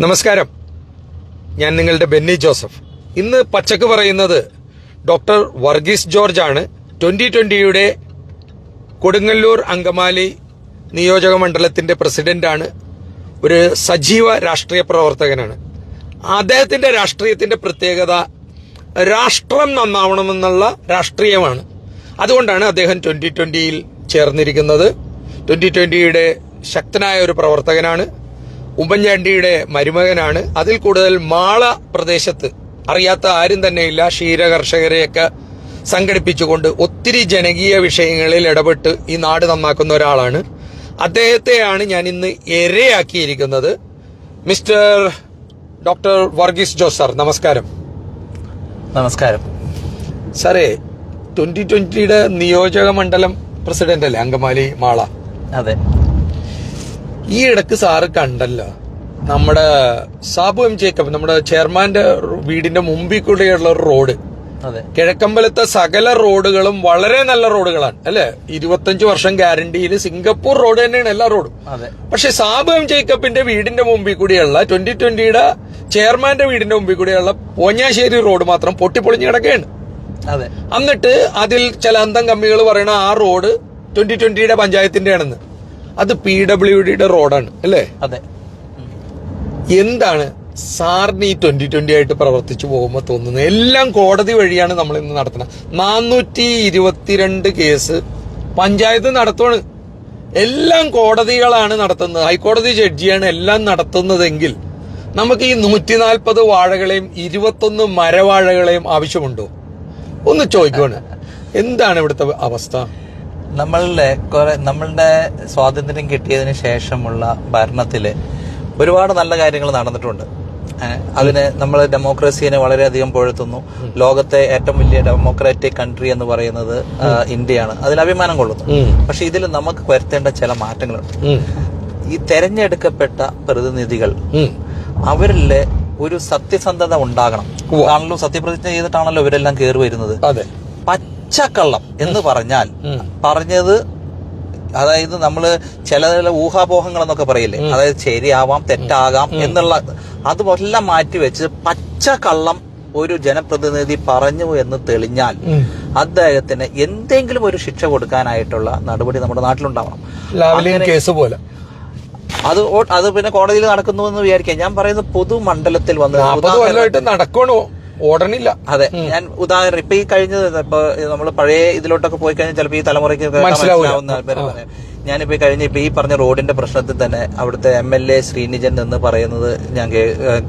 നമസ്കാരം. ഞാൻ നിങ്ങളുടെ ബെന്നി ജോസഫ്. ഇന്ന് പച്ചക്ക് പറയുന്നത് ഡോക്ടർ വർഗീസ് ജോർജ് ആണ്. ട്വന്റി ട്വന്റിയുടെ കൊടുങ്ങല്ലൂർ അങ്കമാലി നിയോജക മണ്ഡലത്തിന്റെ പ്രസിഡന്റാണ് ഒരു സജീവ രാഷ്ട്രീയ പ്രവർത്തകനാണ്. അദ്ദേഹത്തിന്റെ രാഷ്ട്രീയത്തിന്റെ പ്രത്യേകത രാഷ്ട്രം നന്നാവണമെന്നുള്ള രാഷ്ട്രീയമാണ്. അതുകൊണ്ടാണ് അദ്ദേഹം ട്വന്റി ട്വന്റിയിൽ ചേർന്നിരിക്കുന്നത്. ട്വന്റി ട്വന്റിയുടെ ശക്തനായ ഒരു പ്രവർത്തകനാണ്. ഉമ്മൻചാണ്ടിയുടെ മരുമകനാണ്. അതിൽ കൂടുതൽ മാള പ്രദേശത്ത് അറിയാത്ത ആരും തന്നെയില്ല. ക്ഷീര കർഷകരെയൊക്കെ സംഘടിപ്പിച്ചുകൊണ്ട് ഒത്തിരി ജനകീയ വിഷയങ്ങളിൽ ഇടപെട്ട് ഈ നാട് നന്നാക്കുന്ന ഒരാളാണ്. അദ്ദേഹത്തെയാണ് ഞാൻ ഇന്ന് എരയാക്കിയിരിക്കുന്നത് mister doctor Varghese Jose sir നമസ്കാരം. നമസ്കാരം. സാറേ ട്വന്റി ട്വന്റിയുടെ നിയോജക മണ്ഡലം പ്രസിഡന്റ് അല്ലേ? അങ്കമാലി മാള. അതെ. ഈ ഇടയ്ക്ക് സാറ് കണ്ടല്ലോ. നമ്മുടെ സാബു എം ജേക്കബ് നമ്മുടെ ചെയർമാന്റെ വീടിന്റെ മുമ്പിൽ കൂടെയുള്ള ഒരു റോഡ്. കിഴക്കമ്പലത്തെ സകല റോഡുകളും വളരെ നല്ല റോഡുകളാണ് അല്ലെ? ഇരുപത്തഞ്ച് വർഷം ഗ്യാരണ്ടിയിൽ സിംഗപ്പൂർ റോഡ് തന്നെയാണ് എല്ലാ റോഡും. പക്ഷെ സാബു എം ജേക്കബിന്റെ വീടിന്റെ മുമ്പിൽ കൂടിയുള്ള ട്വന്റി ട്വന്റിയുടെ ചെയർമാന്റെ വീടിന്റെ മുമ്പിൽ കൂടിയുള്ള പോഞ്ഞാശ്ശേരി റോഡ് മാത്രം പൊട്ടിപ്പൊളിഞ്ഞ് കിടക്കുകയാണ്. എന്നിട്ട് അതിൽ ചില അന്തം കമ്മികൾ പറയണ ആ റോഡ് ട്വന്റി ട്വന്റിയുടെ പഞ്ചായത്തിന്റെ ആണെന്ന് അത് പി ഡബ്ല്യു ഡിയുടെ റോഡാണ് അല്ലേ? അതെ. എന്താണ് സാറിന് ഈ ട്വന്റി ട്വന്റി ആയിട്ട് പ്രവർത്തിച്ചു പോകുമ്പോൾ തോന്നുന്നത്? എല്ലാം കോടതി വഴിയാണ് നമ്മൾ ഇന്ന് നടത്തുന്നത്. നാനൂറ്റി ഇരുപത്തിരണ്ട് കേസ് പഞ്ചായത്ത് നടത്തുവാണ്. എല്ലാം കോടതികളാണ് നടത്തുന്നത്. ഹൈക്കോടതി ജഡ്ജിയാണ് എല്ലാം നടത്തുന്നതെങ്കിൽ നമുക്ക് ഈ നൂറ്റി നാൽപ്പത് വാഴകളെയും ഇരുപത്തൊന്ന് മരവാഴകളെയും ആവശ്യമുണ്ടോ? ഒന്ന് ചോദിക്കുവാണ്. എന്താണ് ഇവിടുത്തെ അവസ്ഥ? നമ്മളുടെ കുറെ നമ്മളുടെ സ്വാതന്ത്ര്യം കിട്ടിയതിന് ശേഷമുള്ള ഭരണത്തിൽ ഒരുപാട് നല്ല കാര്യങ്ങൾ നടന്നിട്ടുണ്ട്. അതിന് നമ്മൾ ഡെമോക്രസിയെ വളരെയധികം പുഴത്തുന്നു. ലോകത്തെ ഏറ്റവും വലിയ ഡെമോക്രാറ്റിക് കൺട്രി എന്ന് പറയുന്നത് ഇന്ത്യയാണ്. അതിൽ അഭിമാനം കൊള്ളുന്നു. പക്ഷെ ഇതിൽ നമുക്ക് വരുത്തേണ്ട ചില മാറ്റങ്ങളുണ്ട്. ഈ തെരഞ്ഞെടുക്കപ്പെട്ട പ്രതിനിധികൾ. അവരിലെ ഒരു സത്യസന്ധത ഉണ്ടാകണം. ആണല്ലോ സത്യപ്രതിജ്ഞ ചെയ്തിട്ടാണല്ലോ ഇവരെല്ലാം കയറി വരുന്നത്. അതെ. പച്ചക്കള്ളം എന്ന് പറഞ്ഞാൽ. പറഞ്ഞത് അതായത് നമ്മൾ ചില ചില ഊഹാപോഹങ്ങൾ എന്നൊക്കെ പറയില്ലേ അതായത് ശരിയാവാം തെറ്റാകാം എന്നുള്ള അതുമെല്ലാം മാറ്റിവെച്ച് പച്ചക്കള്ളം ഒരു ജനപ്രതിനിധി പറഞ്ഞു എന്ന് തെളിഞ്ഞാൽ അദ്ദേഹത്തിന് എന്തെങ്കിലും ഒരു ശിക്ഷ കൊടുക്കാനായിട്ടുള്ള നടപടി നമ്മുടെ നാട്ടിലുണ്ടാവണം. കേസ് പോലെ. അത് അത് പിന്നെ കോടതിയിൽ നടക്കുന്നു എന്ന് വിചാരിക്കാം. ഞാൻ പറയുന്നത് പൊതുമണ്ഡലത്തിൽ വന്ന് നടക്കണോ? ഓടണില്ല. അതെ. ഞാൻ ഉദാഹരണം ഇപ്പൊ ഈ കഴിഞ്ഞത് ഇപ്പൊ നമ്മൾ പഴയ ഇതിലോട്ടൊക്കെ പോയി കഴിഞ്ഞാൽ ചിലപ്പോൾ ഈ തലമുറയ്ക്ക്. മനസ്സിലാവുന്ന പറയാം. ഞാനിപ്പോ ഈ കഴിഞ്ഞ ഇപ്പൊ ഈ പറഞ്ഞ റോഡിന്റെ പ്രശ്നത്തിൽ തന്നെ അവിടുത്തെ എം എൽ എ ശ്രീനിജൻ എന്ന് പറയുന്നത് ഞാൻ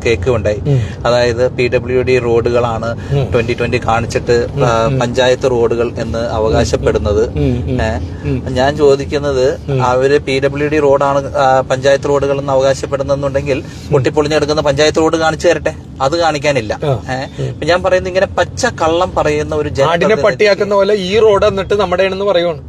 കേൾക്കുകയുണ്ടായി. അതായത് പി ഡബ്ല്യു ഡി റോഡുകളാണ് ട്വന്റി ട്വന്റി കാണിച്ചിട്ട് പഞ്ചായത്ത് റോഡുകൾ എന്ന് അവകാശപ്പെടുന്നത്. ഞാൻ ചോദിക്കുന്നത് അവർ പി ഡബ്ല്യു ഡി റോഡാണ് പഞ്ചായത്ത് റോഡുകൾ എന്ന് അവകാശപ്പെടുന്നെന്നുണ്ടെങ്കിൽ പൊട്ടിപ്പൊളിഞ്ഞെടുക്കുന്ന പഞ്ചായത്ത് റോഡ് കാണിച്ചു തരട്ടെ? അത് കാണിക്കാനില്ല. ഏഹ് ഞാൻ പറയുന്നത് ഇങ്ങനെ പച്ച കള്ളം പറയുന്ന ഒരു ആടിനെ പട്ടിയാക്കുന്ന പോലെ ഈ റോഡ് എന്നിട്ട് നമ്മുടെ പറയുന്നു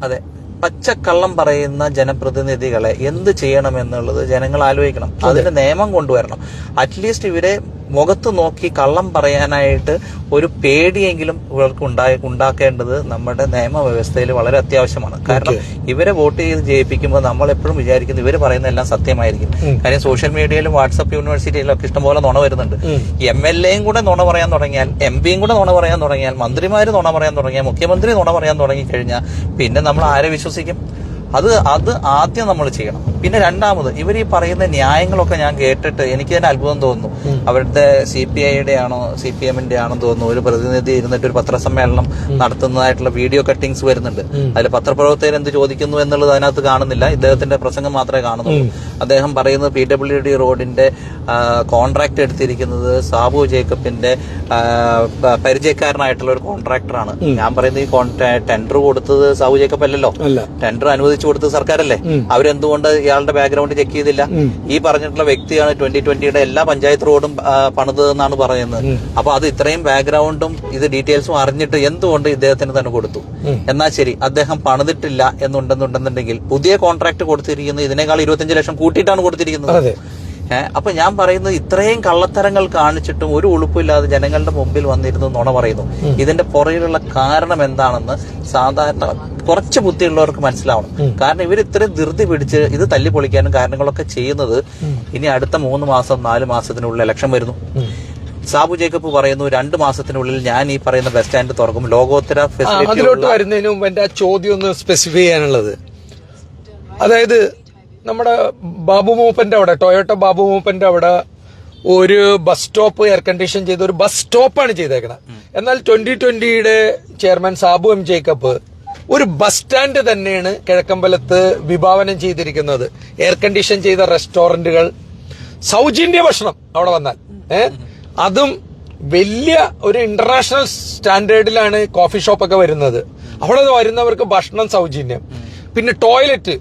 അതെ. പച്ചക്കള്ളം പറയുന്ന ജനപ്രതിനിധികളെ എന്ത് ചെയ്യണം എന്നുള്ളത് ജനങ്ങൾ ആലോചിക്കണം. അതിന് നിയമം കൊണ്ടുവരണം. അറ്റ്ലീസ്റ്റ് ഇവരെ മുഖത്ത് നോക്കി കള്ളം പറയാനായിട്ട് ഒരു പേടിയെങ്കിലും ഇവർക്ക് ഉണ്ടായി ഉണ്ടാക്കേണ്ടത് നമ്മുടെ നിയമവ്യവസ്ഥയിൽ വളരെ അത്യാവശ്യമാണ്. കാരണം ഇവരെ വോട്ട് ചെയ്ത് ജയിപ്പിക്കുമ്പോൾ നമ്മൾ എപ്പോഴും വിചാരിക്കുന്നു ഇവർ പറയുന്ന എല്ലാം സത്യമായിരിക്കും. കാര്യം സോഷ്യൽ മീഡിയയിലും വാട്സപ്പ് യൂണിവേഴ്സിറ്റിയിലും ഒക്കെ ഇഷ്ടംപോലെ നുണ വരുന്നുണ്ട്. എം എൽ എയും കൂടെ നുണ പറയാൻ തുടങ്ങിയാൽ എം പിയും കൂടെ നുണ പറയാൻ തുടങ്ങിയാൽ മന്ത്രിമാർ നുണ പറയാൻ തുടങ്ങിയാൽ മുഖ്യമന്ത്രി നുണ പറയാൻ തുടങ്ങി കഴിഞ്ഞാൽ പിന്നെ നമ്മൾ ആരെ വിശ്വസിക്കും? അത് അത് ആദ്യം നമ്മൾ ചെയ്യണം. പിന്നെ രണ്ടാമത് ഇവർ ഈ പറയുന്ന ന്യായങ്ങളൊക്കെ ഞാൻ കേട്ടിട്ട് എനിക്ക് തന്നെ അത്ഭുതം തോന്നുന്നു. അവരുടെ സി പി ഐയുടെ ആണോ സി പി എമ്മിന്റെ ആണോ തോന്നുന്നു. ഒരു പ്രതിനിധി ഇരുന്നിട്ട് ഒരു പത്രസമ്മേളനം നടത്തുന്നതായിട്ടുള്ള വീഡിയോ കട്ടിങ്സ് വരുന്നുണ്ട്. അതിൽ പത്രപ്രവർത്തകർ എന്ത് ചോദിക്കുന്നു എന്നുള്ളത് അതിനകത്ത് കാണുന്നില്ല. ഇദ്ദേഹത്തിന്റെ പ്രസംഗം മാത്രമേ കാണുന്നുള്ളൂ. അദ്ദേഹം പറയുന്നത് പി ഡബ്ല്യു ഡി റോഡിന്റെ കോൺട്രാക്ട് എടുത്തിരിക്കുന്നത് സാബു ജേക്കബിന്റെ പരിചയക്കാരനായിട്ടുള്ള ഒരു കോൺട്രാക്ടറാണ് ഞാൻ പറയുന്നത് ഈ ടെൻഡർ കൊടുത്തത് സാബു ജേക്കബ് അല്ലല്ലോ. അല്ല. ടെൻഡർ അനുവദിച്ചു കൊടുത്തത് സർക്കാരല്ലേ. അവരെന്തുകൊണ്ട് ഇയാളുടെ ബാക്ക്ഗ്രൗണ്ട് ചെക്ക് ചെയ്തില്ല. ഈ പറഞ്ഞിട്ടുള്ള വ്യക്തിയാണ് ട്വന്റി ട്വന്റിയുടെ എല്ലാ പഞ്ചായത്ത് റോഡും പണിതെന്നാണ് പണിതതെന്നാണ് പറയുന്നത്. അപ്പൊ അത് ഇത്രയും ബാക്ക്ഗ്രൗണ്ടും ഇത് ഡീറ്റെയിൽസും അറിഞ്ഞിട്ട് എന്തുകൊണ്ട് ഇദ്ദേഹത്തിന് തന്നെ കൊടുത്തു? എന്നാൽ ശരി അദ്ദേഹം പണിതിട്ടില്ല എന്നുണ്ടെന്നുണ്ടെന്നുണ്ടെങ്കിൽ പുതിയ കോൺട്രാക്ട് കൊടുത്തിരിക്കുന്നത് ഇതിനേക്കാൾ ഇരുപത്തിയഞ്ച് ലക്ഷം കൂട്ടിയിട്ടാണ് കൊടുത്തിരിക്കുന്നത്. അപ്പൊ ഞാൻ പറയുന്നത് ഇത്രയും കള്ളത്തരങ്ങൾ കാണിച്ചിട്ടും ഒരു ഉളുപ്പില്ലാതെ ജനങ്ങളുടെ മുമ്പിൽ വന്നിരുന്നു നുണ പറയുന്നു. ഇതിന്റെ പുറകിലുള്ള കാരണം എന്താണെന്ന് സാധാരണ കുറച്ച് ബുദ്ധിയുള്ളവർക്ക് മനസ്സിലാവണം. കാരണം ഇവർ ഇത്രയും ധൃതി പിടിച്ച് ഇത് തല്ലി പൊളിക്കാനും കാരണങ്ങളൊക്കെ ചെയ്യുന്നത് ഇനി അടുത്ത മൂന്ന് മാസം നാല് മാസത്തിനുള്ളിൽ ഇലക്ഷൻ വരുന്നു. സാബു ജേക്കബ് പറയുന്നു രണ്ട് മാസത്തിനുള്ളിൽ ഞാൻ ഈ പറയുന്ന ബസ് സ്റ്റാൻഡ് തുറക്കും. ലോകോത്തര അതിലോട്ട് വരുന്നതിന് മുമ്പ് എന്റെ ചോദ്യം ഒന്ന് സ്പെസിഫൈ ചെയ്യാനുള്ളത്. അതായത് നമ്മുടെ ബാബു മൂപ്പന്റെ അവിടെ ടൊയോട്ട ബാബു മൂപ്പന്റെ അവിടെ ഒരു ബസ് സ്റ്റോപ്പ് എയർ കണ്ടീഷൻ ചെയ്ത ഒരു ബസ് സ്റ്റോപ്പാണ് ചെയ്തേക്കണത് എന്നാൽ ട്വന്റി ട്വന്റിയുടെ ചെയർമാൻ സാബു എം ജേക്കബ് ഒരു ബസ് സ്റ്റാൻഡ് തന്നെയാണ് കിഴക്കമ്പലത്ത് വിഭാവനം ചെയ്തിരിക്കുന്നത്. എയർ കണ്ടീഷൻ ചെയ്ത റെസ്റ്റോറന്റുകൾ സൗജന്യ ഭക്ഷണം അവിടെ വന്നാൽ. ഏ? അതും വലിയ ഒരു ഇന്റർനാഷണൽ സ്റ്റാൻഡേർഡിലാണ് കോഫി ഷോപ്പ് ഒക്കെ വരുന്നത്. അവിടെ വരുന്നവർക്ക് ഭക്ഷണം സൗജന്യം. പിന്നെ ടോയ്ലറ്റ്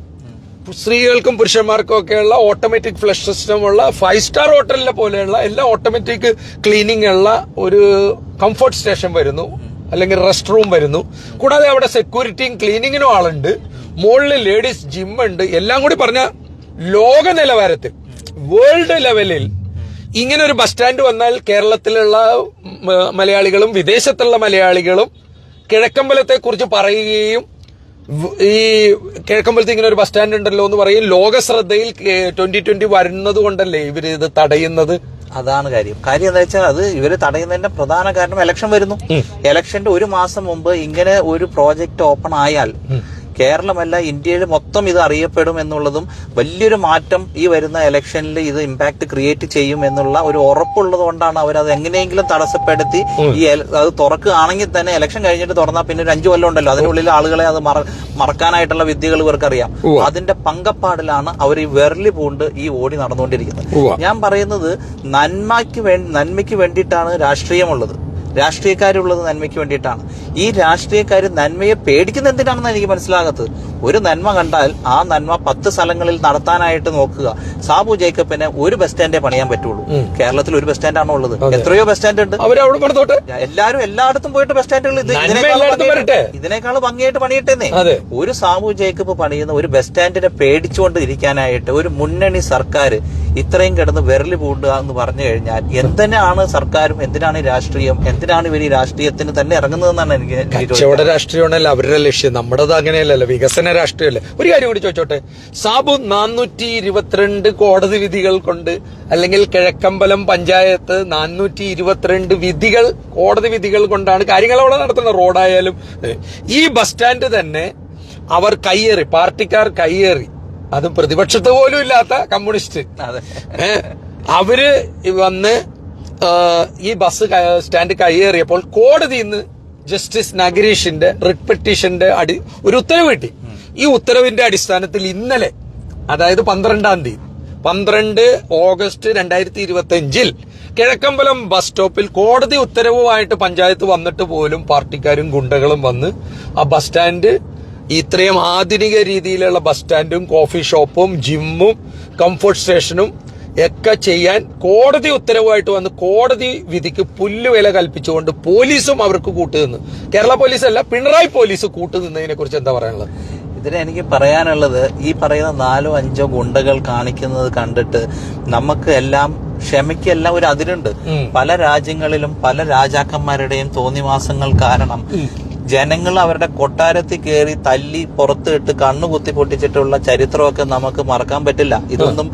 സ്ത്രീകൾക്കും പുരുഷന്മാർക്കും ഒക്കെയുള്ള ഓട്ടോമാറ്റിക് ഫ്ലഷ് സിസ്റ്റം ഉള്ള ഫൈവ് സ്റ്റാർ ഹോട്ടലിനെ പോലെയുള്ള എല്ലാ ഓട്ടോമാറ്റിക് ക്ലീനിങ് ഉള്ള ഒരു കംഫർട്ട് സ്റ്റേഷൻ വരുന്നു. അല്ലെങ്കിൽ റെസ്റ്റ് റൂം വരുന്നു. കൂടാതെ അവിടെ സെക്യൂരിറ്റിയും ക്ലീനിങ്ങിനും ആളുണ്ട്. മുകളിൽ ലേഡീസ് ജിം ഉണ്ട്. എല്ലാം കൂടി പറഞ്ഞ ലോക നിലവാരത്തിൽ വേൾഡ് ലെവലിൽ ഇങ്ങനെ ഒരു ബസ് സ്റ്റാൻഡ് വന്നാൽ കേരളത്തിലുള്ള മലയാളികളും വിദേശത്തുള്ള മലയാളികളും കിഴക്കമ്പലത്തെ കുറിച്ച് പറയുകയും ഈ കിഴക്കമ്പലത്ത് ഇങ്ങനെ ഒരു ബസ് സ്റ്റാൻഡ് ഉണ്ടല്ലോ എന്ന് പറയും. ലോക ശ്രദ്ധയിൽ ട്വന്റി ട്വന്റി വരുന്നത് കൊണ്ടല്ലേ ഇവർ ഇത് തടയുന്നത്? അതാണ് കാര്യം. കാര്യം എന്താ വെച്ചാൽ അത് ഇവർ തടയുന്നതിന്റെ പ്രധാന കാരണം ഇലക്ഷൻ വരുന്നു. ഇലക്ഷന്റെ ഒരു മാസം മുമ്പ് ഇങ്ങനെ ഒരു പ്രോജക്റ്റ് ഓപ്പൺ ആയാൽ കേരളമല്ല ഇന്ത്യയിൽ മൊത്തം ഇത് അറിയപ്പെടും എന്നുള്ളതും വലിയൊരു മാറ്റം ഈ വരുന്ന ഇലക്ഷനിൽ ഇത് ഇമ്പാക്ട് ക്രിയേറ്റ് ചെയ്യും എന്നുള്ള ഒരു ഉറപ്പുള്ളത് കൊണ്ടാണ് അവർ അത് എങ്ങനെയെങ്കിലും തടസ്സപ്പെടുത്തി ഈ അത് തുറക്കുകയാണെങ്കിൽ തന്നെ ഇലക്ഷൻ കഴിഞ്ഞിട്ട് തുറന്നാൽ പിന്നെ ഒരു അഞ്ചു കൊല്ലം ഉണ്ടല്ലോ. അതിനുള്ളിൽ ആളുകളെ അത് മറക്കാനായിട്ടുള്ള വിദ്യകൾ ഇവർക്കറിയാം. അതിന്റെ പങ്കപ്പാടിലാണ് അവർ ഈ വെറലി പൂണ്ട് ഈ ഓടി നടന്നുകൊണ്ടിരിക്കുന്നത്. ഞാൻ പറയുന്നത് നന്മയ്ക്ക് വേണ്ടി നന്മയ്ക്ക് വേണ്ടിയിട്ടാണ് രാഷ്ട്രീയമുള്ളത്. രാഷ്ട്രീയക്കാരുള്ളത് നന്മയ്ക്ക് വേണ്ടിയിട്ടാണ്. ഈ രാഷ്ട്രീയക്കാർ നന്മയെ പേടിക്കുന്ന എന്തിനാണെന്ന് എനിക്ക് മനസ്സിലാകത്തത്. ഒരു നന്മ കണ്ടാൽ ആ നന്മ പത്ത് സ്ഥലങ്ങളിൽ നടത്താനായിട്ട് നോക്കുക. സാബു ജേക്കബിന് ഒരു ബസ് സ്റ്റാൻഡേ പണിയാൻ പറ്റുള്ളൂ. കേരളത്തിൽ ഒരു ബസ് സ്റ്റാൻഡാണോ ഉള്ളത്? എത്രയോ ബസ് സ്റ്റാൻഡ് ഉണ്ട്. എല്ലാവരും എല്ലായിടത്തും പോയിട്ട് ബസ് സ്റ്റാൻഡുകൾ ഇതിനേക്കാൾ ഭംഗിയായിട്ട്. പണിയിട്ടേന്നേ. ഒരു സാബു ജേക്കബ് പണിയുന്ന ഒരു ബസ് സ്റ്റാൻഡിനെ പേടിച്ചുകൊണ്ട് ഇരിക്കാനായിട്ട് ഒരു മുന്നണി സർക്കാർ ഇത്രയും കിടന്ന് വിരലി പൂണ്ടുക എന്ന് പറഞ്ഞു കഴിഞ്ഞാൽ എന്തിനാണ് സർക്കാരും എന്തിനാണ് രാഷ്ട്രീയം എന്തിനാണ് ഇവർ ഈ രാഷ്ട്രീയത്തിന് തന്നെ ഇറങ്ങുന്നതെന്നാണ് എനിക്ക് കച്ചവട രാഷ്ട്രീയമാണല്ലോ അവരുടെ ലക്ഷ്യം. നമ്മുടേത് അങ്ങനെയല്ലല്ലോ. വികസന രാഷ്ട്രീയമല്ലേ. ഒരു കാര്യം കൂടി ചോദിച്ചോട്ടെ? സാബു നാനൂറ്റി ഇരുപത്തിരണ്ട് കോടതി വിധികൾ കൊണ്ട് അല്ലെങ്കിൽ കിഴക്കമ്പലം പഞ്ചായത്ത് നാനൂറ്റി ഇരുപത്തിരണ്ട് വിധികൾ കോടതി വിധികൾ കൊണ്ടാണ് കാര്യങ്ങൾ അവിടെ നടത്തുന്നത്. റോഡായാലും ഈ ബസ് സ്റ്റാൻഡ് തന്നെ അവർ കയ്യേറി പാർട്ടിക്കാർ കയ്യേറി. അതും പ്രതിപക്ഷത്ത് പോലും ഇല്ലാത്ത കമ്മ്യൂണിസ്റ്റ്. അവർ വന്ന് ഈ ബസ് സ്റ്റാൻഡ് കയ്യേറിയപ്പോൾ കോടതി നിന്ന് ജസ്റ്റിസ് നഗരീഷിന്റെ റിട്ട് പെറ്റീഷന്റെ അടി ഒരു ഉത്തരവ് കിട്ടി. ഈ ഉത്തരവിന്റെ അടിസ്ഥാനത്തിൽ ഇന്നലെ അതായത് പന്ത്രണ്ടാം തീയതി പന്ത്രണ്ട് ഓഗസ്റ്റ് രണ്ടായിരത്തി ഇരുപത്തി അഞ്ചിൽ കിഴക്കമ്പലം ബസ് സ്റ്റോപ്പിൽ കോടതി ഉത്തരവുമായിട്ട് പഞ്ചായത്ത് വന്നിട്ട് പോലും പാർട്ടിക്കാരും ഗുണ്ടകളും വന്ന് ആ ബസ് സ്റ്റാൻഡ് ഇത്രയും ആധുനിക രീതിയിലുള്ള ബസ് സ്റ്റാൻഡും കോഫി ഷോപ്പും ജിമ്മും കംഫർട്ട് സ്റ്റേഷനും ഒക്കെ ചെയ്യാൻ കോടതി ഉത്തരവായിട്ട് വന്ന് കോടതി വിധിക്ക് പുല്ലുവില കൽപ്പിച്ചുകൊണ്ട് പോലീസും അവർക്ക് കൂട്ടുനിന്ന്. കേരള പോലീസ് അല്ല പിണറായി പോലീസ് കൂട്ടുനിന്നതിനെ കുറിച്ച് എന്താ പറയാനുള്ളത്? ഇതിന് എനിക്ക് പറയാനുള്ളത് ഈ പറയുന്ന നാലോ അഞ്ചോ ഗുണ്ടകൾ കാണിക്കുന്നത് കണ്ടിട്ട് നമുക്ക് എല്ലാം ക്ഷമയ്ക്കെല്ലാം ഒരു അതിരുണ്ട്. പല രാജ്യങ്ങളിലും പല രാജാക്കന്മാരുടെയും തോന്നിവാസങ്ങൾ കാരണം ജനങ്ങൾ അവരുടെ കൊട്ടാരത്തിൽ കയറി തല്ലി പുറത്ത് ഇട്ട് കണ്ണു കുത്തി പൊട്ടിച്ചിട്ടുള്ള ചരിത്രമൊക്കെ നമുക്ക് മറക്കാൻ പറ്റില്ല. ഇതൊന്നും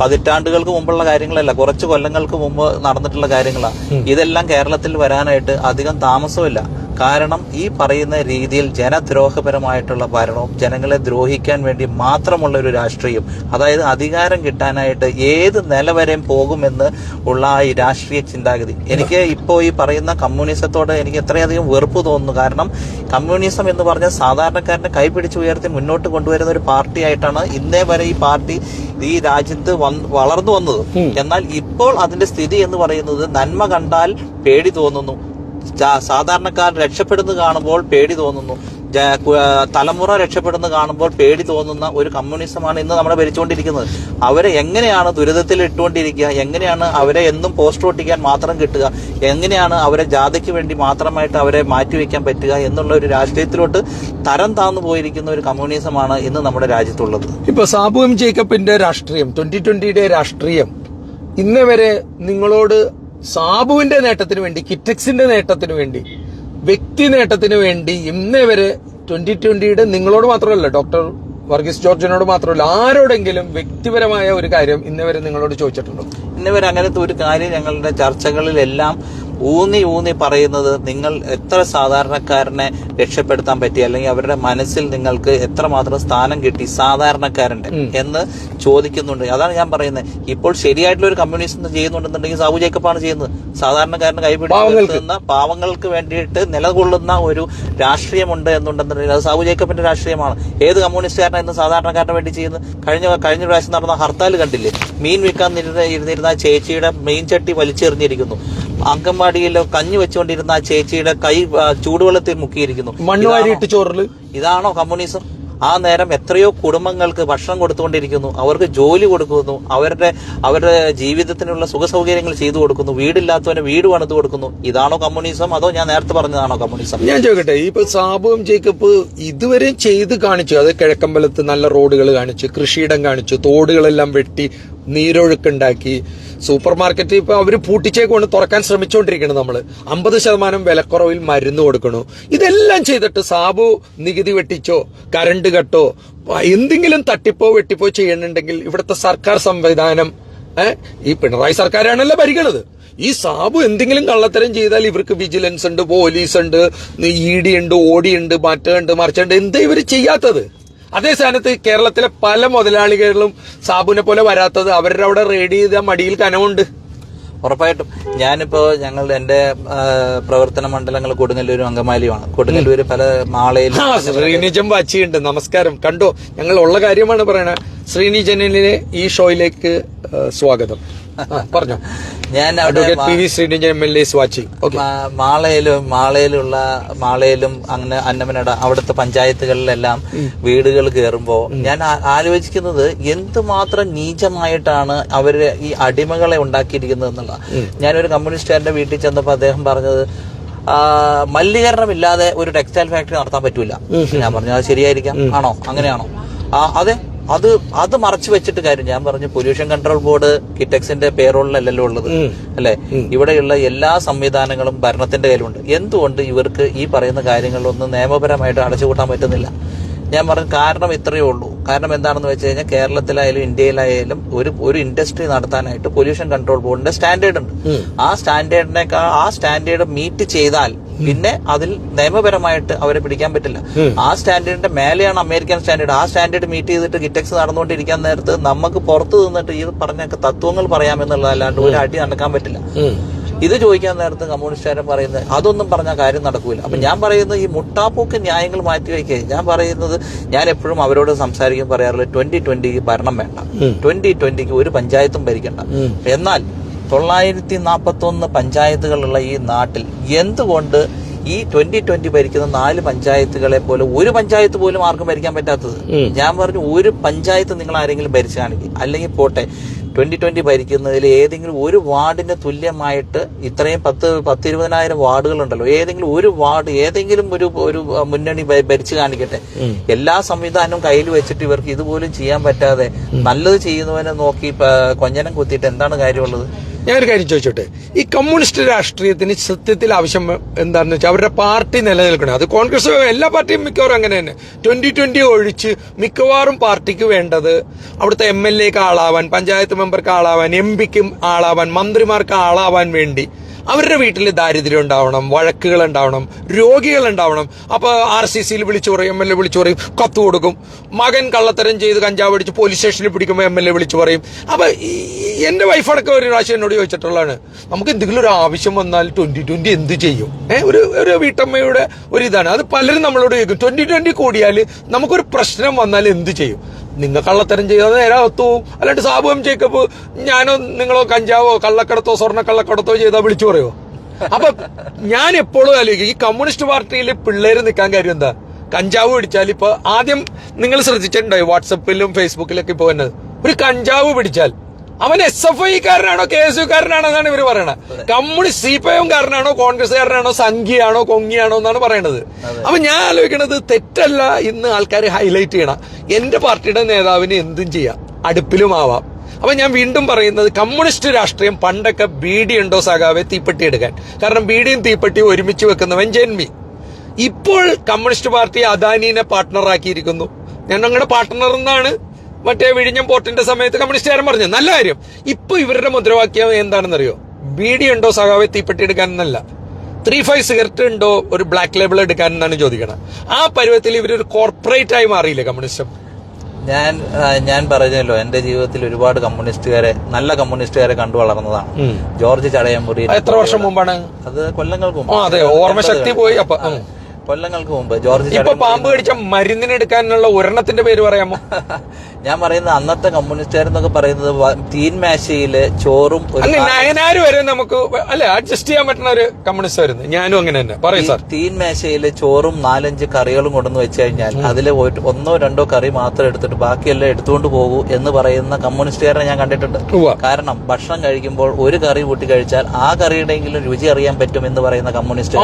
പതിറ്റാണ്ടുകൾക്ക് മുമ്പുള്ള കാര്യങ്ങളല്ല. കുറച്ച് കൊല്ലങ്ങൾക്ക് മുമ്പ് നടന്നിട്ടുള്ള കാര്യങ്ങളാണ് ഇതെല്ലാം കേരളത്തിൽ വരാനായിട്ട് അധികം താമസമില്ല. കാരണം ഈ പറയുന്ന രീതിയിൽ ജനദ്രോഹപരമായിട്ടുള്ള ഭരണവും ജനങ്ങളെ ദ്രോഹിക്കാൻ വേണ്ടി മാത്രമുള്ള ഒരു രാഷ്ട്രീയം. അതായത് അധികാരം കിട്ടാനായിട്ട് ഏത് നിലവരെയും പോകുമെന്ന് ഉള്ള ഈ രാഷ്ട്രീയ ചിന്താഗതി. എനിക്ക് ഇപ്പോൾ ഈ പറയുന്ന കമ്മ്യൂണിസത്തോട് എനിക്ക് എത്രയധികം വെറുപ്പ് തോന്നുന്നു. കാരണം കമ്മ്യൂണിസം എന്ന് പറഞ്ഞാൽ സാധാരണക്കാരനെ കൈപിടിച്ച് ഉയർത്തി മുന്നോട്ട് കൊണ്ടുവരുന്ന ഒരു പാർട്ടിയായിട്ടാണ് ഇന്നേ വരെ ഈ പാർട്ടി ഈ രാജ്യത്ത് വളർന്നു വന്നത്. എന്നാൽ ഇപ്പോൾ അതിന്റെ സ്ഥിതി എന്ന് പറയുന്നത് നന്മ കണ്ടാൽ പേടി തോന്നുന്നു. സാധാരണക്കാർ രക്ഷപ്പെടുന്നത് കാണുമ്പോൾ പേടി തോന്നുന്നു. തലമുറ രക്ഷപ്പെടുന്നത് കാണുമ്പോൾ പേടി തോന്നുന്ന ഒരു കമ്മ്യൂണിസമാണ് ഇന്ന് നമ്മളെ ഭരിച്ചുകൊണ്ടിരിക്കുന്നത്. അവരെ എങ്ങനെയാണ് ദുരിതത്തിൽ ഇട്ടുകൊണ്ടിരിക്കുക? എങ്ങനെയാണ് അവരെ എന്നും പോസ്റ്റർ ഒട്ടിക്കാൻ മാത്രം കിട്ടുക? എങ്ങനെയാണ് അവരെ ജാതിക്ക് വേണ്ടി മാത്രമായിട്ട് അവരെ മാറ്റിവെക്കാൻ പറ്റുക എന്നുള്ള ഒരു രാഷ്ട്രീയത്തിലോട്ട് തരം താന്നു പോയിരിക്കുന്ന ഒരു കമ്മ്യൂണിസമാണ് ഇന്ന് നമ്മുടെ രാജ്യത്തുള്ളത്. ഇപ്പൊ സാബു എം ജേക്കബിന്റെ രാഷ്ട്രീയം ട്വന്റി ട്വന്റിയുടെ രാഷ്ട്രീയം ഇന്നേ വരെ നിങ്ങളോട് സാബുവിന്റെ നേട്ടത്തിന് വേണ്ടി കിറ്റക്സിന്റെ നേട്ടത്തിന് വേണ്ടി വ്യക്തി നേട്ടത്തിന് വേണ്ടി ഇന്നേ വരെ ട്വന്റി ട്വന്റിയുടെ നിങ്ങളോട് മാത്രമല്ല ഡോക്ടർ വർഗീസ് ജോർജിനോട് മാത്രമല്ല ആരോടെങ്കിലും വ്യക്തിപരമായ ഒരു കാര്യം ഇന്നേ വരെ നിങ്ങളോട് ചോദിച്ചിട്ടുണ്ടോ? ഇന്നവർ അങ്ങനത്തെ ഒരു കാര്യം ഞങ്ങളുടെ ചർച്ചകളിലെല്ലാം ഊന്നി ഊന്നി പറയുന്നത് നിങ്ങൾ എത്ര സാധാരണക്കാരനെ രക്ഷപ്പെടുത്താൻ പറ്റി അല്ലെങ്കിൽ അവരുടെ മനസ്സിൽ നിങ്ങൾക്ക് എത്രമാത്രം സ്ഥാനം കിട്ടി സാധാരണക്കാരന്റെ എന്ന് ചോദിക്കുന്നുണ്ട്. അതാണ് ഞാൻ പറയുന്നത്. ഇപ്പോൾ ശരിയായിട്ടുള്ള ഒരു കമ്മ്യൂണിസം ചെയ്യുന്നുണ്ടെന്നുണ്ടെങ്കിൽ സാബു ജേക്കബാണ് ചെയ്യുന്നത്. സാധാരണക്കാരന് കൈപിടിക്കുന്ന പാവങ്ങൾക്ക്. വേണ്ടിയിട്ട് നിലകൊള്ളുന്ന ഒരു രാഷ്ട്രീയമുണ്ട് എന്നുണ്ടെന്നുണ്ടെങ്കിൽ അത് സാബു ജേക്കബിന്റെ രാഷ്ട്രീയമാണ്. ഏത് കമ്മ്യൂണിസ്റ്റുകാരനെ ഇന്ന് സാധാരണക്കാരനെ വേണ്ടി ചെയ്യുന്നത്? കഴിഞ്ഞ കഴിഞ്ഞ പ്രാവശ്യം നടന്ന ഹർത്താൽ കണ്ടില്ലേ? മീൻ വിൽക്കാൻ ഇരുന്ന ഇരുന്നിരുന്ന ചേച്ചിയുടെ മീൻ ചട്ടി വലിച്ചെറിഞ്ഞിരിക്കുന്നു. അങ്കൻവാടിയിൽ കഞ്ഞി വെച്ചുകൊണ്ടിരുന്ന ആ ചേച്ചിയുടെ കൈ ചൂടുവെള്ളത്തിൽ മുക്കിയിരിക്കുന്നു. മണ്ണ് വാരിയിട്ട് ചോറിൽ. ഇതാണോ കമ്മ്യൂണിസം? ആ നേരം എത്രയോ കുടുംബങ്ങൾക്ക് ഭക്ഷണം കൊടുത്തുകൊണ്ടിരിക്കുന്നു. അവർക്ക് ജോലി കൊടുക്കുന്നു. അവരുടെ അവരുടെ ജീവിതത്തിനുള്ള സുഖ സൗകര്യങ്ങൾ ചെയ്തു കൊടുക്കുന്നു. വീടില്ലാത്തവന് വീട് പണിത് കൊടുക്കുന്നു. ഇതാണോ കമ്മ്യൂണിസം? അതോ ഞാൻ നേരത്തെ പറഞ്ഞതാണോ കമ്മ്യൂണിസം? ഞാൻ ചോദിക്കട്ടെ ഇപ്പൊ സാബുവും ജേക്കബ് ഇതുവരെയും ചെയ്ത് കാണിച്ചു. അത് കിഴക്കമ്പലത്ത് നല്ല റോഡുകൾ കാണിച്ചു കൃഷിയിടം കാണിച്ചു തോടുകളെല്ലാം വെട്ടി നീരൊഴുക്കുണ്ടാക്കി. സൂപ്പർ മാർക്കറ്റ് ഇപ്പൊ അവർ പൂട്ടിച്ചേക്കൊണ്ട് തുറക്കാൻ ശ്രമിച്ചുകൊണ്ടിരിക്കണം നമ്മൾ. അമ്പത് ശതമാനം വിലക്കുറവിൽ മരുന്ന് കൊടുക്കണു. ഇതെല്ലാം ചെയ്തിട്ട് സാബു നികുതി വെട്ടിച്ചോ കരണ്ട് കട്ടോ എന്തെങ്കിലും തട്ടിപ്പോ വെട്ടിപ്പോ ചെയ്യണമെങ്കിൽ ഇവിടുത്തെ സർക്കാർ സംവിധാനം ഈ പിണറായി സർക്കാരാണല്ലോ ഭരിക്കണത്. ഈ സാബു എന്തെങ്കിലും കള്ളത്തരം ചെയ്താൽ ഇവർക്ക് വിജിലൻസ് ഉണ്ട് പോലീസ് ഉണ്ട് ഇ ഡി ഉണ്ട് ഓടി ഉണ്ട് മറ്റുണ്ട് മറിച്ചുണ്ട് എന്താ ഇവർ ചെയ്യാത്തത്? അതേ സ്ഥാനത്ത് കേരളത്തിലെ പല മുതലാളികളും സാബുവിനെ പോലെ വരാത്തത് അവരുടെ അവിടെ റെഡി ചെയ്ത മടിയിൽ കനമുണ്ട്. ഉറപ്പായിട്ടും. ഞാനിപ്പോ ഞങ്ങൾ എന്റെ പ്രവർത്തന മണ്ഡലങ്ങൾ കൊടുങ്ങല്ലൂർ അങ്കമാലിയുമാണ്. കൊടുങ്ങല്ലൂർ പല മാളയിലും ആ ശ്രീനിജൻ വാച്ചിയുണ്ട്. നമസ്കാരം. കണ്ടോ? ഞങ്ങൾ ഉള്ള കാര്യമാണ് പറയണത് ശ്രീനിജനിലെ ഈ ഷോയിലേക്ക് സ്വാഗതം. പറഞ്ഞോ. ഞാൻ മാളയിലും മാളയിലുള്ള മാളയിലും അങ്ങനെ അന്നമനട അവിടുത്തെ പഞ്ചായത്തുകളിലെല്ലാം വീടുകൾ കയറുമ്പോ ഞാൻ ആലോചിക്കുന്നത് എന്തുമാത്രം നീചമായിട്ടാണ് അവർ ഈ അടിമകളെ ഉണ്ടാക്കിയിരിക്കുന്നത് എന്നുള്ള. ഞാനൊരു കമ്മ്യൂണിസ്റ്റുകാരന്റെ വീട്ടിൽ ചെന്നപ്പോ അദ്ദേഹം പറഞ്ഞത് മലിനീകരണമില്ലാതെ ഒരു ടെക്സ്റ്റൈൽ ഫാക്ടറി നടത്താൻ പറ്റൂല. ഞാൻ പറഞ്ഞു അത് ശരിയായിരിക്കാം. ആണോ? അങ്ങനെയാണോ? ആ അതെ. അത് അത് മറച്ചു വെച്ചിട്ട് കാര്യം. ഞാൻ പറഞ്ഞു പൊല്യൂഷൻ കൺട്രോൾ ബോർഡ് കിറ്റക്സിന്റെ പേരോളിലല്ലല്ലോ ഉള്ളത്. അല്ലെ? ഇവിടെയുള്ള എല്ലാ സംവിധാനങ്ങളും ഭരണത്തിന്റെ കയ്യിലുണ്ട്. എന്തുകൊണ്ട് ഇവർക്ക് ഈ പറയുന്ന കാര്യങ്ങളൊന്നും നിയമപരമായിട്ട് അടച്ചുകൂട്ടാൻ പറ്റുന്നില്ല? ഞാൻ പറഞ്ഞു കാരണം ഇത്രയേ ഉള്ളൂ. കാരണം എന്താണെന്ന് വെച്ച് കഴിഞ്ഞാൽ കേരളത്തിലായാലും ഇന്ത്യയിലായാലും ഒരു ഒരു ഇൻഡസ്ട്രി നടത്താനായിട്ട് പൊല്യൂഷൻ കൺട്രോൾ ബോർഡിന്റെ സ്റ്റാൻഡേർഡ് ഉണ്ട്. ആ സ്റ്റാൻഡേർഡിനേക്കാൾ ആ സ്റ്റാൻഡേർഡ് മീറ്റ് ചെയ്താൽ പിന്നെ അതിൽ നിയമപരമായിട്ട് അവരെ പിടിക്കാൻ പറ്റില്ല. ആ സ്റ്റാൻഡേർഡിന്റെ മേലെയാണ് അമേരിക്കൻ സ്റ്റാൻഡേർഡ്. ആ സ്റ്റാൻഡേർഡ് മീറ്റ് ചെയ്തിട്ട് ഗിറ്റക്സ് നടന്നുകൊണ്ടിരിക്കാൻ നേരത്ത് നമുക്ക് പുറത്തു നിന്നിട്ട് ഈ പറഞ്ഞൊക്കെ തത്വങ്ങൾ പറയാമെന്നുള്ളതല്ലാണ്ട് ഒരു അടി നടക്കാൻ പറ്റില്ല. ഇത് ചോദിക്കാൻ നേരത്ത് കമ്മ്യൂണിസ്റ്റുകാരൻ പറയുന്നത് അതൊന്നും പറഞ്ഞ കാര്യം നടക്കൂല. അപ്പൊ ഞാൻ പറയുന്നത് ഈ മുട്ടാപ്പൂക്ക് ന്യായങ്ങൾ മാറ്റി വയ്ക്കുക ഞാൻ പറയുന്നത് ഞാൻ എപ്പോഴും അവരോട് സംസാരിക്കും പറയാറുള്ളത് ട്വന്റി ട്വന്റിക്ക് ഭരണം വേണ്ട. ട്വന്റി ട്വന്റിക്ക് ഒരു പഞ്ചായത്തും ഭരിക്കണ്ട. എന്നാൽ തൊള്ളായിരത്തി നാൽപ്പത്തി ഒന്ന് പഞ്ചായത്തുകളുള്ള ഈ നാട്ടിൽ എന്തുകൊണ്ട് ഈ ട്വന്റി ട്വന്റി ഭരിക്കുന്ന നാല് പഞ്ചായത്തുകളെ പോലെ ഒരു പഞ്ചായത്ത് പോലും ആർക്കും ഭരിക്കാൻ പറ്റാത്തത്? ഞാൻ പറഞ്ഞു ഒരു പഞ്ചായത്ത് നിങ്ങൾ ആരെങ്കിലും ഭരിച്ചു കാണിക്കും അല്ലെങ്കിൽ പോട്ടെ ട്വന്റി ട്വന്റി ഭരിക്കുന്നതിൽ ഏതെങ്കിലും ഒരു വാർഡിന് തുല്യമായിട്ട് ഇത്രയും പത്ത് പത്ത് ഇരുപതിനായിരം വാർഡുകളുണ്ടല്ലോ. ഏതെങ്കിലും ഒരു വാർഡ് ഏതെങ്കിലും ഒരു ഒരു മുന്നണി ഭരിച്ചു കാണിക്കട്ടെ. എല്ലാ സംവിധാനവും കയ്യിൽ വെച്ചിട്ട് ഇവർക്ക് ഇതുപോലും ചെയ്യാൻ പറ്റാതെ നല്ലത് ചെയ്യുന്നവനെ നോക്കി കൊഞ്ഞനം കുത്തിയിട്ട് എന്താണ് കാര്യമുള്ളത്? ഞാനൊരു കാര്യം ചോദിച്ചോട്ടെ? ഈ കമ്മ്യൂണിസ്റ്റ് രാഷ്ട്രീയത്തിന് സത്യത്തിൽ ആവശ്യം എന്താണെന്ന് വെച്ചാൽ അവരുടെ പാർട്ടി നിലനിൽക്കണം. അത് കോൺഗ്രസ് എല്ലാ പാർട്ടിയും മിക്കവാറും അങ്ങനെ തന്നെ. ട്വന്റി ട്വന്റി ഒഴിച്ച് മിക്കവാറും പാർട്ടിക്ക് വേണ്ടത് അവിടുത്തെ എം എൽ എക്ക് ആളാവാൻ പഞ്ചായത്ത് മെമ്പർക്ക് ആളാവാൻ എം പിക്കും ആളാവാൻ മന്ത്രിമാർക്ക് ആളാവാൻ വേണ്ടി അവരുടെ വീട്ടിൽ ദാരിദ്ര്യം ഉണ്ടാവണം വഴക്കുകൾ ഉണ്ടാവണം രോഗികൾ ഉണ്ടാവണം. അപ്പൊ ആർ സി സിയിൽ വിളിച്ചു പറയും എം എൽ എ വിളിച്ചു പറയും കത്ത് കൊടുക്കും. മകൻ കള്ളത്തരം ചെയ്ത് കഞ്ചാവ് അടിച്ച് പോലീസ് സ്റ്റേഷനിൽ പിടിക്കുമ്പോൾ എം എൽ എ വിളിച്ചു പറയും. അപ്പൊ എന്റെ വൈഫടക്കം ഒരു പ്രാവശ്യം എന്നോട് ചോദിച്ചിട്ടുള്ളതാണ് നമുക്ക് എന്തെങ്കിലും ഒരു ആവശ്യം വന്നാൽ ട്വന്റി ട്വന്റി എന്ത് ചെയ്യും? ഏഹ് ഒരു ഒരു വീട്ടമ്മയുടെ ഒരു ഇതാണ് അത് പലരും നമ്മളോട് ചോദിക്കും ട്വന്റി ട്വന്റി കൂടിയാൽ നമുക്കൊരു പ്രശ്നം വന്നാൽ എന്ത് ചെയ്യും? നിങ്ങൾ കള്ളത്തരം ചെയ്താൽ നേരെ ഒത്തു അല്ലാണ്ട് സാബുവും ജേക്കബ് ഞാനോ നിങ്ങളോ കഞ്ചാവോ കള്ളക്കടത്തോ സ്വർണ കള്ളക്കടത്തോ ചെയ്താൽ വിളിച്ചു പറയോ അപ്പൊ ഞാൻ എപ്പോഴും ആലോചിക്കും ഈ കമ്മ്യൂണിസ്റ്റ് പാർട്ടിയിൽ പിള്ളേര് നിൽക്കാൻ കാര്യം എന്താ? കഞ്ചാവ് പിടിച്ചാൽ ഇപ്പൊ ആദ്യം നിങ്ങൾ ശ്രദ്ധിച്ചിട്ടുണ്ടായി വാട്സപ്പിലും ഫേസ്ബുക്കിലൊക്കെ ഇപ്പൊ വന്നത്? ഒരു കഞ്ചാവ് പിടിച്ചാൽ അവൻ എസ് എഫ് ഐക്കാരനാണോ കെ എസ് യുക്കാരനാണോ എന്നാണ് ഇവർ പറയണത്. കമ്മ്യൂണിസ്റ്റ് സി പി എംകാരനാണോ കോൺഗ്രസ്സുകാരനാണോ സംഘിയാണോ കൊങ്ങിയാണോ എന്നാണ് പറയണത്. അപ്പൊ ഞാൻ ആലോചിക്കണത് തെറ്റല്ല ഇന്ന് ആൾക്കാർ ഹൈലൈറ്റ് ചെയ്യണം. എന്റെ പാർട്ടിയുടെ നേതാവിന് എന്തും ചെയ്യാം. അടുപ്പിലും ആവാം. അപ്പൊ ഞാൻ വീണ്ടും പറയുന്നത് കമ്മ്യൂണിസ്റ്റ് രാഷ്ട്രീയം പണ്ടൊക്കെ ബീഡി ഉണ്ടോ സഖാവെ തീപ്പെട്ടി എടുക്കാൻ. കാരണം ബീഡിയും തീപ്പെട്ടിയും ഒരുമിച്ച് വെക്കുന്നവൻ ജന്മി. ഇപ്പോൾ കമ്മ്യൂണിസ്റ്റ് പാർട്ടി അദാനിനെ പാർട്ട്ണറാക്കിയിരിക്കുന്നു ഞാൻ ഞങ്ങളുടെ പാർട്ട്ണർ എന്നാണ്. മറ്റേ വിഴിഞ്ഞം പോർട്ടിന്റെ സമയത്ത് കമ്മ്യൂണിസ്റ്റുകാരൻ പറഞ്ഞു നല്ല കാര്യം. ഇപ്പൊ ഇവരുടെ മുദ്രാവാക്യം എന്താണെന്നറിയോ? ബീഡി ഉണ്ടോ സഖാവെ തീപ്പെട്ടി എടുക്കാൻ എന്നല്ല ത്രീ ഫൈവ് സിഗരറ്റ് ഉണ്ടോ ഒരു ബ്ലാക്ക് ലേബിൾ എടുക്കാൻ എന്നാണ് ചോദിക്കണം. ആ പരുവത്തിൽ ഇവരൊരു കോർപ്പറേറ്റ് ആയി മാറിയില്ലേ കമ്മ്യൂണിസം? ഞാൻ ഞാൻ പറഞ്ഞല്ലോ എന്റെ ജീവിതത്തിൽ ഒരുപാട് കമ്മ്യൂണിസ്റ്റുകാരെ നല്ല കമ്മ്യൂണിസ്റ്റുകാരെ കണ്ടു വളർന്നതാണ്. ജോർജ് ചടയമുറി എത്ര വർഷം മുമ്പാണ്? അത് കൊല്ലങ്ങൾക്ക് മുമ്പ്. അതെ ഓർമ്മശക്തി പോയി അപ്പൊ. കൊല്ലങ്ങൾക്ക് മുമ്പ് ജോർജ് ഇപ്പൊ പാമ്പ് കടിച്ച മരുന്നിനെടുക്കാനുള്ള ഒരെണ്ണത്തിന്റെ പേര് പറയാമോ? ഞാൻ പറയുന്നത് അന്നത്തെ കമ്മ്യൂണിസ്റ്റുകാരെന്നൊക്കെ പറയുന്നത് തീൻമേശയിൽ ചോറും നയനാര് വരെ നമുക്ക് അല്ല അഡ്ജസ്റ്റ് ചെയ്യാൻ പറ്റുന്ന ഒരു കമ്മ്യൂണിസ്റ്റ് ആയിരുന്നു ഞാനും അങ്ങനെ തന്നെ. പറയും സാർ. തീൻമേശയിൽ ചോറും നാലഞ്ച് കറികളും കൊണ്ടുവന്ന് വെച്ച് കഴിഞ്ഞാൽ അതിൽ ഒന്നോ രണ്ടോ കറി മാത്രം എടുത്തിട്ട് ബാക്കിയെല്ലാം എടുത്തുകൊണ്ട് പോകൂ എന്ന് പറയുന്ന കമ്മ്യൂണിസ്റ്റുകാരെ ഞാൻ കണ്ടിട്ടുണ്ട്. കാരണം ഭക്ഷണം കഴിക്കുമ്പോൾ ഒരു കറി കൂട്ടി കഴിച്ചാൽ ആ കറിയുടെയെങ്കിലും രുചി അറിയാൻ പറ്റും എന്ന് പറയുന്ന കമ്മ്യൂണിസ്റ്റ്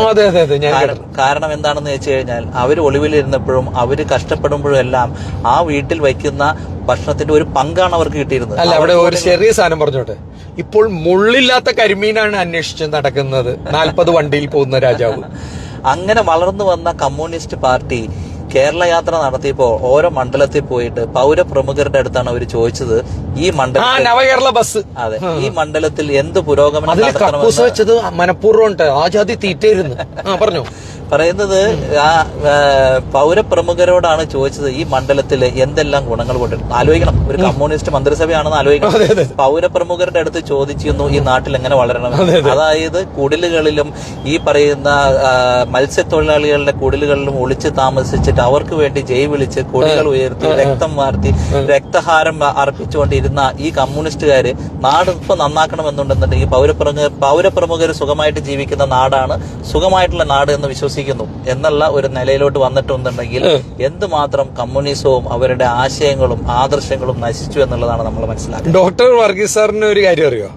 കാരണം എന്താണെന്ന് വെച്ച് കഴിഞ്ഞാൽ അവർ ഒളിവിലിരുന്നപ്പോഴും അവർ കഷ്ടപ്പെടുമ്പോഴും എല്ലാം ആ വീട്ടിൽ വയ്ക്കുന്ന ഭക്ഷണത്തിന്റെ ഒരു പങ്കാണ് അവർക്ക് കിട്ടിയിരുന്നത്. അല്ല അവിടെ ഒരു ചെറിയ സാധനം പറഞ്ഞോട്ടെ. ഇപ്പോൾ മുള്ളില്ലാത്ത കരിമീനാണ് അന്വേഷിച്ച് നടക്കുന്നത്. നാൽപ്പത് വണ്ടിയിൽ പോകുന്ന രാജാവ്. അങ്ങനെ വളർന്നു വന്ന കമ്മ്യൂണിസ്റ്റ് പാർട്ടി കേരള യാത്ര നടത്തിയപ്പോ ഓരോ മണ്ഡലത്തിൽ പോയിട്ട് പൗരപ്രമുഖരുടെ അടുത്താണ് അവർ ചോദിച്ചത് ഈ ആ നവകേരള ബസ്. അതെ ഈ മണ്ഡലത്തിൽ എന്ത് പുരോഗമനം അതിൽ കക്കൂസ് നടത്തണമെന്ന് വെച്ചത് മനഃപൂർവം ഉണ്ട് തീറ്റയിരുന്നു ജാതി ആ പറഞ്ഞു. പറയുന്നത് ആ പൗരപ്രമുഖരോടാണ് ചോദിച്ചത് ഈ മണ്ഡലത്തിൽ എന്തെല്ലാം ഗുണങ്ങൾ കൊണ്ടിരുന്നു ആലോചിക്കണം. ഒരു കമ്മ്യൂണിസ്റ്റ് മന്ത്രിസഭയാണെന്ന് ആലോചിക്കണം. പൗരപ്രമുഖരുടെ അടുത്ത് ചോദിച്ചിരുന്നു ഈ നാട്ടിൽ എങ്ങനെ വളരണം. അതായത് കുടിലുകളിലും ഈ പറയുന്ന മത്സ്യത്തൊഴിലാളികളുടെ കുടിലുകളിലും ഒളിച്ച് താമസിച്ചിട്ട് അവർക്ക് വേണ്ടി ജയ് വിളിച്ച് കൊടികൾ ഉയർത്തി രക്തം വാർത്തി രക്തഹാരം അർപ്പിച്ചുകൊണ്ടിരുന്ന ഈ കമ്മ്യൂണിസ്റ്റുകാര് നാട് ഇപ്പൊ നന്നാക്കണമെന്നുണ്ടെന്നുണ്ടെങ്കിൽ പൗരപ്രമുഖർ പൗരപ്രമുഖർ സുഖമായിട്ട് ജീവിക്കുന്ന നാടാണ് സുഖമായിട്ടുള്ള നാട് എന്ന് വിശ്വസിക്കുന്നു എന്നുള്ള ഒരു നിലയിലോട്ട് വന്നിട്ടുണ്ടെങ്കിൽ എന്തുമാത്രം കമ്മ്യൂണിസവും അവരുടെ ആശയങ്ങളും ആദർശങ്ങളും നശിച്ചു എന്നുള്ളതാണ് നമ്മൾ മനസ്സിലാക്കുന്നത് ഡോക്ടർ വർഗീസ് സാറിന് ഒരു കാര്യം അറിയോ?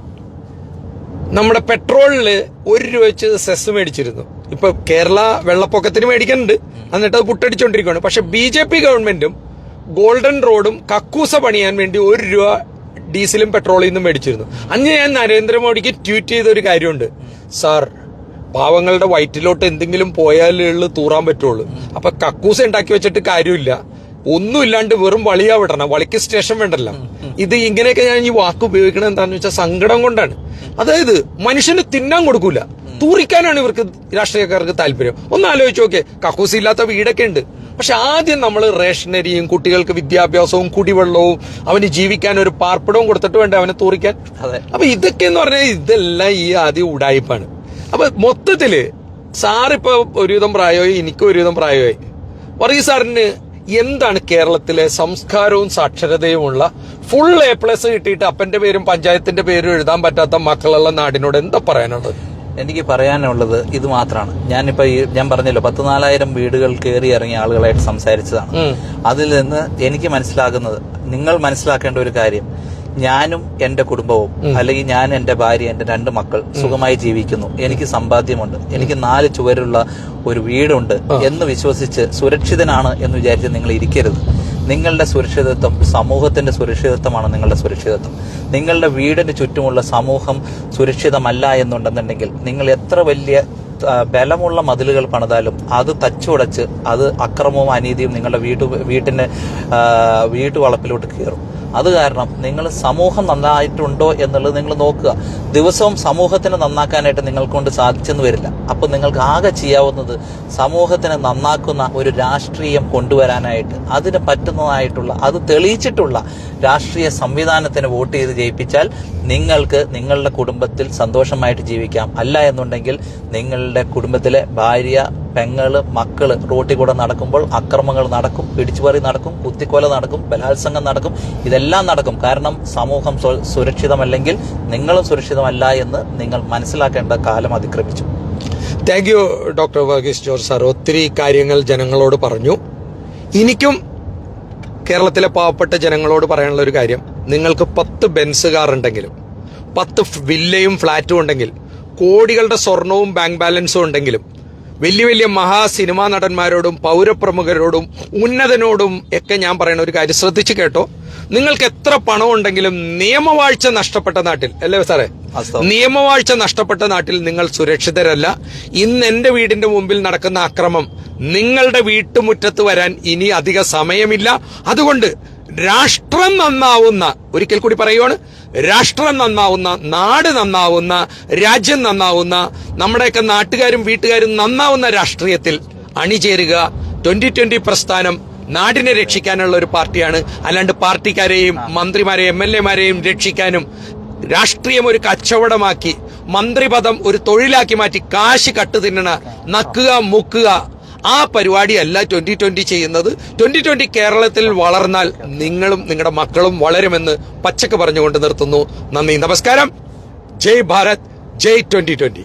നമ്മുടെ പെട്രോളിൽ ഒരു രൂപ വെച്ച് സെസ് മേടിച്ചിരുന്നു. ഇപ്പൊ കേരള വെള്ളപ്പൊക്കത്തിന് മേടിക്കുന്നുണ്ട്. എന്നിട്ട് അത് പുട്ടടിച്ചോണ്ടിരിക്കുകയാണ് പക്ഷെ ബി ജെ പി ഗവൺമെന്റും ഗോൾഡൻ റോഡും കക്കൂസ പണിയാൻ വേണ്ടി ഒരു രൂപ ഡീസലും പെട്രോളിൽ നിന്നും മേടിച്ചിരുന്നു. അന്ന് ഞാൻ നരേന്ദ്രമോദിക്ക് ട്വീറ്റ് ചെയ്ത ഒരു കാര്യമുണ്ട്. സാർ പാവങ്ങളുടെ വയറ്റിലോട്ട് എന്തെങ്കിലും പോയാലേ ഉള്ളു തൂറാൻ പറ്റുള്ളൂ. അപ്പൊ കക്കൂസ ഉണ്ടാക്കി വെച്ചിട്ട് കാര്യമില്ല. ഒന്നുമില്ലാണ്ട് വെറും വളിയാ വിടണം. വളിക്ക് സ്റ്റേഷൻ വേണ്ടല്ല. ഇത് ഇങ്ങനെയൊക്കെ ഞാൻ ഈ വാക്ക് ഉപയോഗിക്കണം എന്താണെന്ന് വെച്ചാൽ സങ്കടം കൊണ്ടാണ്. അതായത് മനുഷ്യന് തിന്നാൻ കൊടുക്കൂല. തൂറിക്കാനാണ് ഇവർക്ക് രാഷ്ട്രീയക്കാർക്ക് താല്പര്യം. ഒന്ന് ആലോചിച്ച് നോക്കേ കക്കൂസ് ഇല്ലാത്ത വീടൊക്കെ ഉണ്ട്. പക്ഷെ ആദ്യം നമ്മൾ റേഷനരിയും കുട്ടികൾക്ക് വിദ്യാഭ്യാസവും കുടിവെള്ളവും അവന് ജീവിക്കാൻ ഒരു പാർപ്പിടവും കൊടുത്തിട്ട് വേണ്ട അവനെ തൂറിക്കാൻ? അതെ. അപ്പൊ ഇതൊക്കെ എന്ന് പറഞ്ഞാൽ ഇതെല്ലാം ഈ ആദ്യം ഉടായ്പാണ്. അപ്പൊ മൊത്തത്തിൽ സാറിപ്പോ ഒരുവിധം പ്രായമായി എനിക്കും ഒരുവിധം പ്രായമായി. വർഗീസ് സാറിന് എന്താണ് കേരളത്തിലെ സംസ്കാരവും സാക്ഷരതയുമുള്ള ഫുൾ എ പ്ലസ് കിട്ടിയിട്ട് അപ്പന്റെ പേരും പഞ്ചായത്തിന്റെ പേരും എഴുതാൻ പറ്റാത്ത മക്കളുള്ള നാടിനോട് എന്താ പറയാനുള്ളത്? എനിക്ക് പറയാനുള്ളത് ഇത് മാത്രമാണ് ഞാനിപ്പോ ഈ ഞാൻ പറഞ്ഞല്ലോ പത്ത് നാലായിരം വീടുകൾ കയറി ഇറങ്ങിയ ആളുകളായിട്ട് സംസാരിച്ചതാണ്. അതിൽ നിന്ന് എനിക്ക് മനസ്സിലാകുന്നത് നിങ്ങൾ മനസ്സിലാക്കേണ്ട ഒരു കാര്യം ഞാനും എന്റെ കുടുംബവും അല്ലെങ്കിൽ ഞാൻ എന്റെ ഭാര്യ എന്റെ രണ്ട് മക്കൾ സുഖമായി ജീവിക്കുന്നു. എനിക്ക് സമ്പാദ്യമുണ്ട്. എനിക്ക് നാല് ചുവരുള്ള ഒരു വീടുണ്ട് എന്ന് വിശ്വസിച്ച് സുരക്ഷിതനാണ് എന്ന് വിചാരിച്ച് നിങ്ങൾ ഇരിക്കരുത്. നിങ്ങളുടെ സുരക്ഷിതത്വം സമൂഹത്തിന്റെ സുരക്ഷിതത്വമാണ് നിങ്ങളുടെ സുരക്ഷിതത്വം. നിങ്ങളുടെ വീടിന് ചുറ്റുമുള്ള സമൂഹം സുരക്ഷിതമല്ല എന്നുണ്ടെന്നുണ്ടെങ്കിൽ നിങ്ങൾ എത്ര വലിയ ബലമുള്ള മതിലുകൾ പണിതാലും അത് തച്ചുടച്ച് അത് അക്രമവും അനീതിയും നിങ്ങളുടെ വീട്ടു വീട്ടിന്റെ വീട്ടു വീട്ടുവളപ്പിലോട്ട് കയറും. അത് കാരണം നിങ്ങൾ സമൂഹം നന്നായിട്ടുണ്ടോ എന്നുള്ളത് നിങ്ങൾ നോക്കുക. ദിവസവും സമൂഹത്തിനെ നന്നാക്കാനായിട്ട് നിങ്ങൾക്കൊണ്ട് സാധിച്ചെന്ന് വരില്ല. അപ്പോൾ നിങ്ങൾക്ക് ആകെ ചെയ്യാവുന്നത് സമൂഹത്തിനെ നന്നാക്കുന്ന ഒരു രാഷ്ട്രീയം കൊണ്ടുവരാനായിട്ട് അതിന് പറ്റുന്നതായിട്ടുള്ള അത് തെളിയിച്ചിട്ടുള്ള രാഷ്ട്രീയ സംവിധാനത്തിന് വോട്ട് ചെയ്ത് ജയിപ്പിച്ചാൽ നിങ്ങൾക്ക് നിങ്ങളുടെ കുടുംബത്തിൽ സന്തോഷമായിട്ട് ജീവിക്കാം. അല്ല എന്നുണ്ടെങ്കിൽ നിങ്ങളുടെ കുടുംബത്തിലെ ഭാര്യ പെങ്ങൾ മക്കൾ റോട്ടിൽ കൂടെ നടക്കുമ്പോൾ അക്രമങ്ങൾ നടക്കും പിടിച്ചുപറി നടക്കും കുത്തിക്കൊല നടക്കും ബലാത്സംഗം നടക്കും. ഇതെല്ലാം നടക്കും. കാരണം സമൂഹം സുരക്ഷിതമല്ലെങ്കിൽ നിങ്ങളും സുരക്ഷിതമല്ല എന്ന് നിങ്ങൾ മനസ്സിലാക്കേണ്ട കാലം അതിക്രമിച്ചു. Thank you doctor Varghese George sir. ഒത്തിരി കാര്യങ്ങൾ ജനങ്ങളോട് പറഞ്ഞു. എനിക്കും കേരളത്തിലെ പാവപ്പെട്ട ജനങ്ങളോട് പറയാനുള്ള ഒരു കാര്യം. നിങ്ങൾക്ക് പത്ത് ബെൻസ് കാർ ഉണ്ടെങ്കിലും പത്ത് വില്ലയും ഫ്ലാറ്റും ഉണ്ടെങ്കിൽ കോടികളുടെ സ്വർണവും ബാങ്ക് ബാലൻസും ഉണ്ടെങ്കിലും വലിയ വലിയ മഹാ സിനിമാ നടന്മാരോടും പൗരപ്രമുഖരോടും ഉന്നതനോടും ഒക്കെ ഞാൻ പറയുന്ന ഒരു കാര്യം ശ്രദ്ധിച്ചു കേട്ടോ. നിങ്ങൾക്ക് എത്ര പണം ഉണ്ടെങ്കിലും നിയമവാഴ്ച നഷ്ടപ്പെട്ട നാട്ടിൽ അല്ലേ സാറേ? നിയമവാഴ്ച നഷ്ടപ്പെട്ട നാട്ടിൽ നിങ്ങൾ സുരക്ഷിതരല്ല. ഇന്ന് എന്റെ വീടിന്റെ മുമ്പിൽ നടക്കുന്ന അക്രമം നിങ്ങളുടെ വീട്ടുമുറ്റത്ത് വരാൻ ഇനി അധിക സമയമില്ല. അതുകൊണ്ട് രാഷ്ട്രം നന്നാവുന്ന ഒരിക്കൽ കൂടി പറയുവാണ് രാഷ്ട്രം നന്നാവുന്ന നാട് നന്നാവുന്ന രാജ്യം നന്നാവുന്ന നമ്മുടെയൊക്കെ നാട്ടുകാരും വീട്ടുകാരും നന്നാവുന്ന രാഷ്ട്രീയത്തിൽ അണിചേരുക. ട്വന്റി ട്വന്റി പ്രസ്ഥാനം നാടിനെ രക്ഷിക്കാനുള്ള ഒരു പാർട്ടിയാണ്. അല്ലാണ്ട് പാർട്ടിക്കാരെയും മന്ത്രിമാരെയും എം എൽ എമാരെയും രക്ഷിക്കാനും രാഷ്ട്രീയം ഒരു കച്ചവടമാക്കി മന്ത്രിപദം ഒരു തൊഴിലാക്കി മാറ്റി കാശ് കട്ടു തിന്നണ നക്കുക മുക്കുക ആ പരിപാടിയല്ല ട്വന്റി ട്വന്റി ചെയ്യുന്നത്. ട്വന്റി ട്വന്റി കേരളത്തിൽ വളർന്നാൽ നിങ്ങളും നിങ്ങളുടെ മക്കളും വളരുമെന്ന് പച്ചക്ക് പറഞ്ഞുകൊണ്ട് നിർത്തുന്നു. നന്ദി. നമസ്കാരം. ജയ് ഭാരത്. ജയ് ട്വന്റി ട്വന്റി